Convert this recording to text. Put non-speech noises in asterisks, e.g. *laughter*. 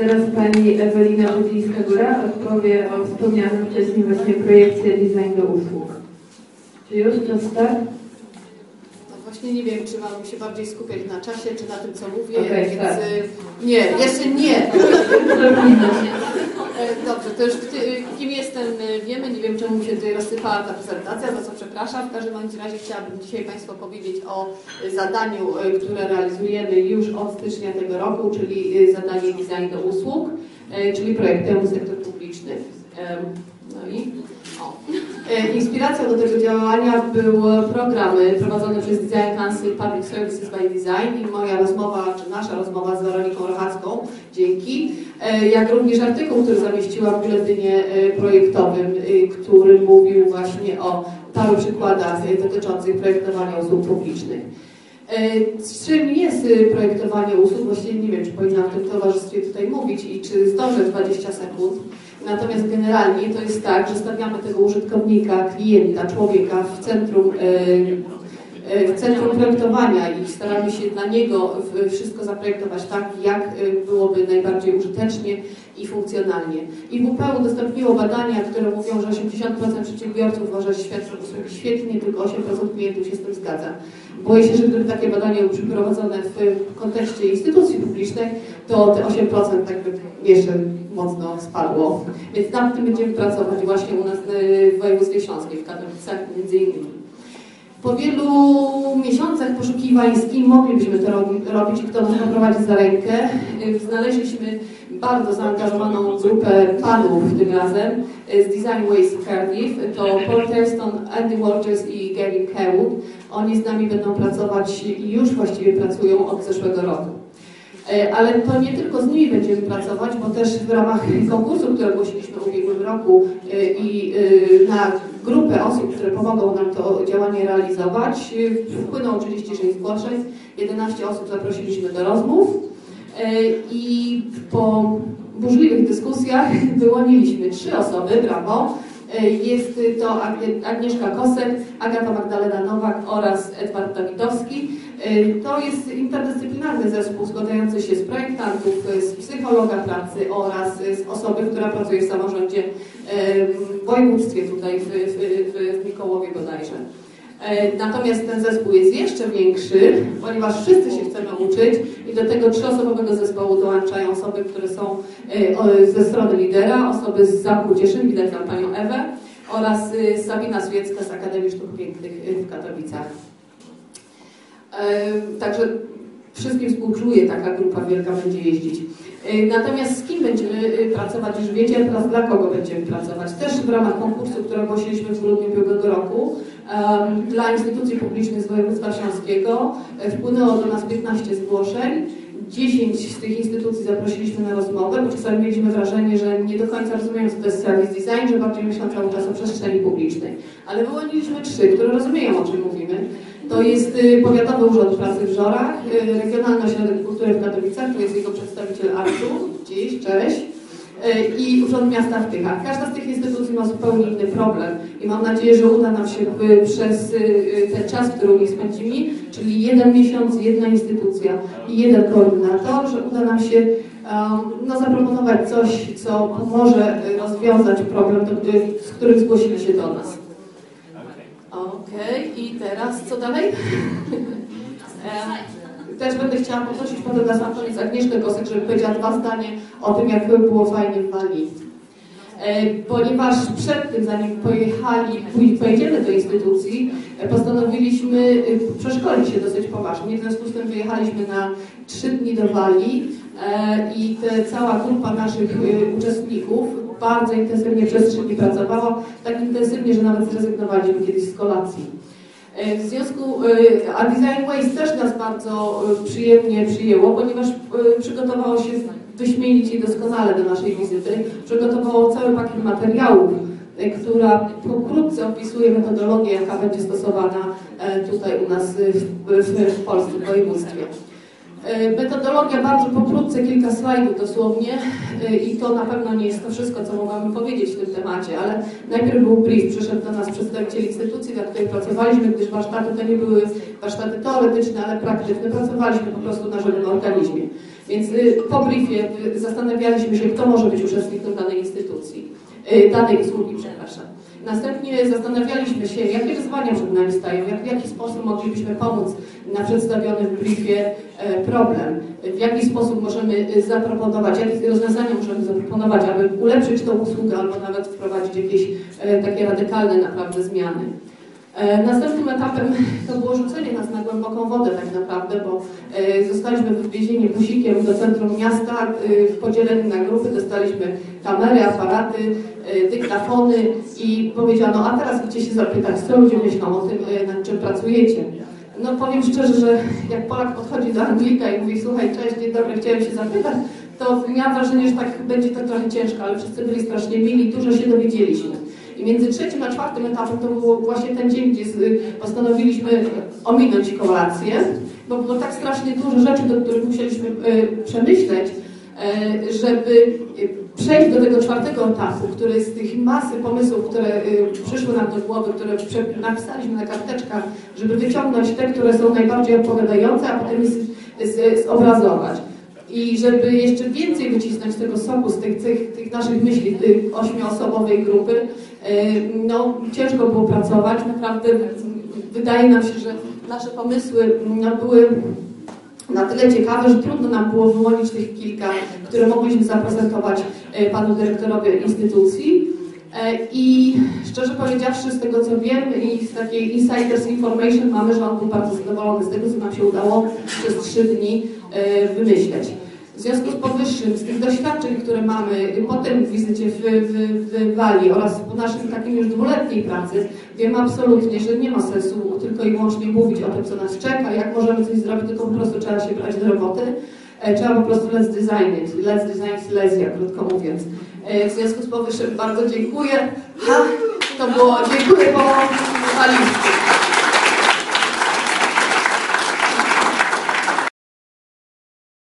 Teraz pani Ewelina Budlińska-Góra odpowie o wspomnianym wcześniej właśnie projekcie design do usług. Czy już czas? No właśnie nie wiem, czy mam się bardziej skupiać na czasie, czy na tym, co mówię, Okej, więc tak. y, nie, jeszcze nie. *laughs* E, Dobrze, to już ty- kim jestem y, wiemy, nie wiem czemu się tutaj rozsypała ta prezentacja, za co przepraszam. W każdym razie chciałabym dzisiaj Państwu powiedzieć o zadaniu, które realizujemy już od stycznia tego roku, czyli zadanie design do usług, czyli projektujemy sektor publiczny. No i o. E, Inspiracją do tego działania były programy prowadzone przez Design Council Public Services by Design i moja rozmowa, czy nasza rozmowa z Weroniką Rochacką, dzięki, e, jak również artykuł, który zamieściła w biuletynie e, projektowym, który mówił właśnie o paru przykładach dotyczących projektowania usług publicznych. E, Czym jest projektowanie usług? Właściwie nie wiem, czy powinnam w tym towarzystwie tutaj mówić i czy zdążę 20 sekund. Natomiast generalnie to jest tak, że stawiamy tego użytkownika, klienta, człowieka w centrum, e, e, w centrum projektowania i staramy się dla niego wszystko zaprojektować tak, jak e, byłoby najbardziej użytecznie i funkcjonalnie. I WP udostępniło badania, które mówią, że 80% przedsiębiorców uważa, że świadczą usługi świetnie, tylko 8% klientów się z tym zgadza. Boję się, że gdyby takie badania były przeprowadzone w kontekście instytucji publicznej, to te 8% tak by jeszcze mocno spadło. Więc nad tym będziemy pracować właśnie u nas e, w województwie śląskim, w Katowicach między innymi. Po wielu miesiącach poszukiwań, z kim moglibyśmy to robi- robić i kto nas poprowadzi za rękę, y, znaleźliśmy bardzo zaangażowaną grupę panów tym razem y, z Design Ways w Cardiff. To Paul Thurston, Andy Walters i Gavin Carewood. Oni z nami będą pracować i już właściwie pracują od zeszłego roku. E, Ale to nie tylko z nimi będziemy pracować, bo też w ramach konkursu, który ogłosiliśmy w ubiegłym roku e, i e, na grupę osób, które pomogą nam to działanie realizować, e, wpłynęło 36 zgłoszeń, 11 osób zaprosiliśmy do rozmów e, i po burzliwych dyskusjach *laughs* wyłoniliśmy trzy osoby, brawo. E, Jest to Agnie- Agnieszka Kosek, Agata Magdalena Nowak oraz Edward Dawidowski. E, To jest interdyscyplinarny zespół składający się z projektantów, e, z psychologa pracy oraz e, z osoby, która pracuje w samorządzie e, w województwie tutaj w, w, w, w Mikołowie bodajże. E, Natomiast ten zespół jest jeszcze większy, ponieważ wszyscy się chcemy uczyć i do tego trzyosobowego zespołu dołączają osoby, które są e, ze strony lidera, osoby z Zamku Cieszyn, widać tam panią Ewę, oraz e, Sabina Swiecka z Akademii Sztuk Pięknych w Katowicach. Także wszystkim współczuję, taka grupa wielka będzie jeździć. Natomiast będziemy e, pracować, już wiecie, teraz dla kogo będziemy pracować. Też w ramach konkursu, który ogłosiliśmy w grudniu ubiegłego roku, em, dla instytucji publicznych z województwa śląskiego e, wpłynęło do nas 15 zgłoszeń. 10 z tych instytucji zaprosiliśmy na rozmowę, bo czasami mieliśmy wrażenie, że nie do końca rozumieją, co to jest service design, że bardziej myślą cały czas o przestrzeni publicznej. Ale wyłoniliśmy trzy, które rozumieją, o czym mówimy. To jest y, Powiatowy Urząd Pracy w Żorach, y, Regionalny Ośrodek Kultury w Katowicach, tu jest jego przedstawiciel Artur, dziś, cześć, y, i Urząd Miasta w Tychach. Każda z tych instytucji ma zupełnie inny problem i mam nadzieję, że uda nam się przez ten czas, który u nich spędzimy, czyli jeden miesiąc, jedna instytucja i jeden koordynator, że uda nam się um, no, zaproponować coś, co pomoże rozwiązać problem, z którym zgłosili się do nas. Okej, i teraz co dalej? Też będę chciała poprosić potem na sam koniec Agnieszkę żeby powiedziała dwa zdania o tym, jak było fajnie w Walii. E, Ponieważ przed tym, zanim pojechali, pojedziemy do instytucji, e, postanowiliśmy e, przeszkolić się dosyć poważnie. W związku z tym wyjechaliśmy na trzy dni do Walii i te, cała grupa naszych e, uczestników bardzo intensywnie przez trzy dni pracowała, tak intensywnie, że nawet zrezygnowaliśmy kiedyś z kolacji. E, W związku, e, a Design Ways też nas bardzo e, przyjemnie przyjęło, ponieważ e, przygotowało się wyśmienicie i doskonale do naszej wizyty. Przygotowało cały pakiet materiałów, e, która pokrótce opisuje metodologię, jaka będzie stosowana e, tutaj u nas e, w, w, w Polsce, w województwie. E, Metodologia bardzo pokrótce, kilka slajdów dosłownie e, i to na pewno nie jest to wszystko, co mogłabym powiedzieć w tym temacie, ale najpierw był brief, przyszedł do nas przedstawiciel instytucji, dla której pracowaliśmy, gdyż warsztaty to nie były warsztaty teoretyczne, ale praktyczne, pracowaliśmy po prostu na żywym organizmie. Więc y, po briefie zastanawialiśmy się, kto może być uczestnikiem danej instytucji, danej usługi, przepraszam. Następnie zastanawialiśmy się, jakie wyzwania przed nami stają, jak, w jaki sposób moglibyśmy pomóc na przedstawionym briefie e, problem, w jaki sposób możemy y, zaproponować, jakie rozwiązania możemy zaproponować, aby ulepszyć tą usługę albo nawet wprowadzić jakieś e, takie radykalne naprawdę zmiany. E, Następnym etapem *laughs* to było rzucenie nas na głęboką wodę tak naprawdę, bo e, zostaliśmy wywiezieni busikiem do centrum miasta, e, podzieleni na grupy, dostaliśmy kamery, aparaty, dyktafony i powiedziano, a teraz idźcie się zapytać, co ludzie myślą o tym, nad czym pracujecie. No powiem szczerze, że jak Polak podchodzi do Anglika i mówi, słuchaj, cześć, dzień dobry, chciałem się zapytać, to miałam wrażenie, że tak będzie to trochę ciężko, ale wszyscy byli strasznie mili, dużo się dowiedzieliśmy. I między trzecim a czwartym etapem to był właśnie ten dzień, gdzie z- postanowiliśmy ominąć kolację, bo było tak strasznie dużo rzeczy, do których musieliśmy e, przemyśleć, e, żeby przejść do tego czwartego etapu, który z tych masy pomysłów, które przyszły nam do głowy, które napisaliśmy na karteczkach, żeby wyciągnąć te, które są najbardziej odpowiadające, a potem zobrazować. I żeby jeszcze więcej wycisnąć tego soku z tych, tych, tych naszych myśli y, ośmioosobowej grupy, y, no ciężko było pracować. Naprawdę y, wydaje nam się, że nasze pomysły no, były na tyle ciekawe, że trudno nam było wyłonić tych kilka, które mogliśmy zaprezentować y, panu dyrektorowi instytucji. E, I szczerze powiedziawszy, z tego co wiem i z takiej insiders information mamy, że on był bardzo zadowolony z tego, co nam się udało przez trzy dni wymyśleć. W związku z powyższym, z tych doświadczeń, które mamy po tym wizycie w, w, w Walii oraz po naszym takim już dwuletniej pracy, wiemy absolutnie, że nie ma sensu tylko i wyłącznie mówić o tym, co nas czeka, jak możemy coś zrobić, tylko po prostu trzeba się brać do roboty. E, Trzeba po prostu let's design it. Let's design Silesia, krótko mówiąc. E, W związku z powyższym bardzo dziękuję. Ha, to było, dziękuję, bo